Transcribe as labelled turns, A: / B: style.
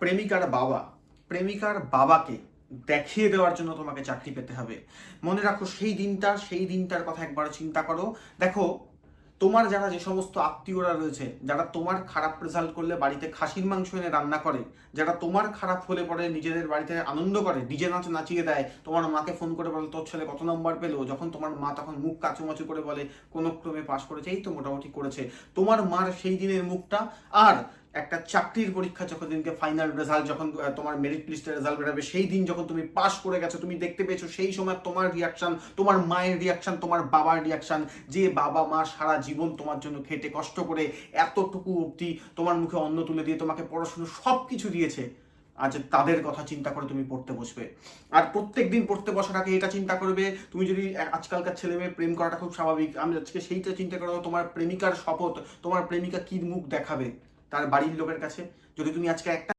A: প্রেমিকার বাবা, প্রেমিকার বাবাকে দেখিয়ে দেওয়ার জন্য তোমাকে চাকরি পেতে হবে। মনে রাখো, সেই দিনটা, সেই দিনটার কথা একবার চিন্তা করো। দেখো, তোমার যারা যে সমস্ত আত্মীয়রা রয়েছে, যারা তোমার খারাপ রেজাল্ট করলে বাড়িতে খাসির মাংস এনে রান্না করে, যারা তোমার খারাপ হলে পরে নিজেদের বাড়িতে আনন্দ করে ডিজে নাচ নাচিয়ে দেয়, তোমার মাকে ফোন করে বলে, তোর ছেলে কত নম্বর পেল? যখন তোমার মা তখন মুখ কাচুমাচু করে বলে, কোনো ক্রমে পাশ করেছে। এই তো মোটামুটি করেছে। তোমার মার সেই দিনের মুখটা। আর একটা চাকরির পরীক্ষা যখন দিনকে ফাইনাল রেজাল্ট যখন তোমার মেরিট লিস্টের রেজাল্ট বেরোবে, সেই দিন যখন তুমি পাস করে গেছো, তুমি দেখতে পেয়েছ সেই সময় তোমার রিয়াকশন তোমার মায়ের রিয়াকশন তোমার বাবার রিয়াকশন যে বাবা মা সারা জীবন তোমার জন্য খেটে কষ্ট করে এতটুকু অবধি তোমার মুখে অন্ন তুলে দিয়ে তোমাকে পড়াশুনো সব কিছু দিয়েছে, আজ তাদের কথা চিন্তা করে তুমি পড়তে বসবে। আর প্রত্যেক দিন পড়তে বসার আগে এটা চিন্তা করবে, তুমি যদি আজকালকার ছেলে মেয়ে প্রেম করাটা খুব স্বাভাবিক, আমি আজকে সেইটা চিন্তা করো তোমার প্রেমিকার শপথ, তোমার প্রেমিকা কি মুখ দেখাবে? তার বাড়ির লোকের কাছে। যদি তুমি আজকে একটা